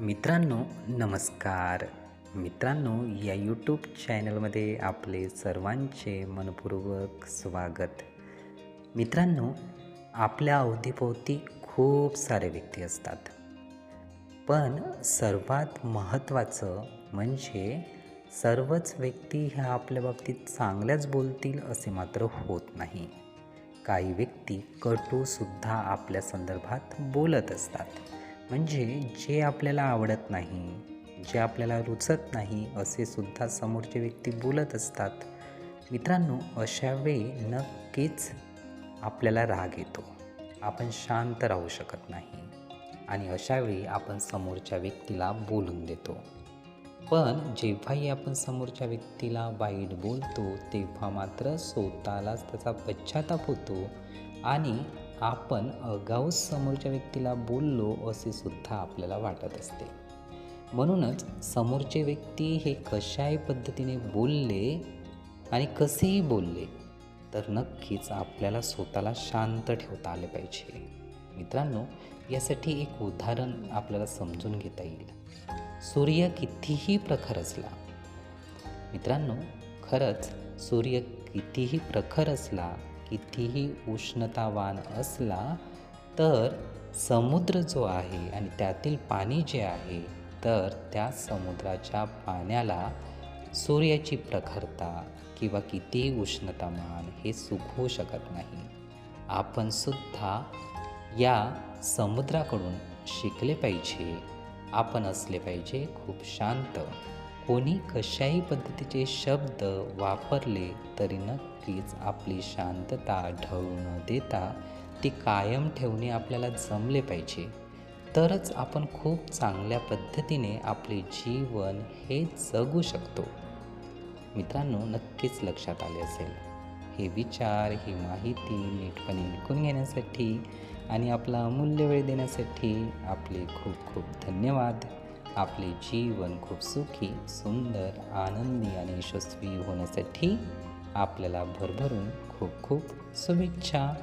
मित्रांनो नमस्कार. मित्रांनो या यूट्यूब चॅनलमध्ये आपले सर्वांचे मनपूर्वक स्वागत. मित्रांनो आपल्या अवतीभोवती खूप सारे व्यक्ती असतात. पण सर्वात महत्त्वाचं म्हणजे सर्वच व्यक्ती ह्या आपल्या बाबतीत चांगल्याच बोलतील असे मात्र होत नाही. काही व्यक्ती कटूसुद्धा आपल्या संदर्भात बोलत असतात. म्हणजे जे आपल्याला आवडत नाही जे आपल्याला रुचत नाही असे सुद्धा समोरचे व्यक्ती बोलत असतात. मित्रांनो अशा वेळी नक्कीच आपल्याला राग येतो. आपण शांत राहू शकत नाही आणि अशावेळी आपण समोरच्या व्यक्तीला बोलून देतो. पण जेव्हाही आपण समोरच्या व्यक्तीला वाईट बोलतो तेव्हा मात्र स्वतःलाच त्याचा पश्चाताप होतो आणि आपण अगाऊ समोरच्या व्यक्तीला बोललो असे सुद्धा आपल्याला वाटत असते. म्हणूनच समोरचे व्यक्ती हे कशाही पद्धतीने बोलले आणि कसेही बोलले तर नक्कीच आपल्याला स्वतःला शांत ठेवता आले पाहिजे. मित्रांनो यासाठी एक उदाहरण आपल्याला समजून घेता येईल. सूर्य कितीही प्रखर असला मित्रांनो खरंच सूर्य कितीही प्रखर असला कितीही उष्णतावान असला तर समुद्र जो आहे आणि त्यातील पाणी जे आहे तर त्या समुद्राच्या पाण्याला सूर्याची प्रखरता किंवा कितीही उष्णतामान हे सुखवू शकत नाही. आपण सुद्धा या समुद्राकडून शिकले पाहिजे आपण असले पाहिजे खूप शांत. कोणी कशाही पद्धतीचे शब्द वापरले तरी नक्कीच आपली शांतता ढळू न देता ती कायम ठेवणे आपल्याला जमले पाहिजे. तरच आपण खूप चांगल्या पद्धतीने आपले जीवन हे जगू शकतो. मित्रांनो नक्कीच लक्षात आले असेल. हे विचार ही माहिती नीटपणे ऐकून घेण्यासाठी आणि आपला अमूल्य वेळ देण्यासाठी आपले खूप खूप धन्यवाद. आपले जीवन खूप सुखी सुंदर आनंदी आणि यशस्वी होण्यासाठी आपल्याला भरभरून खूप खूप शुभेच्छा.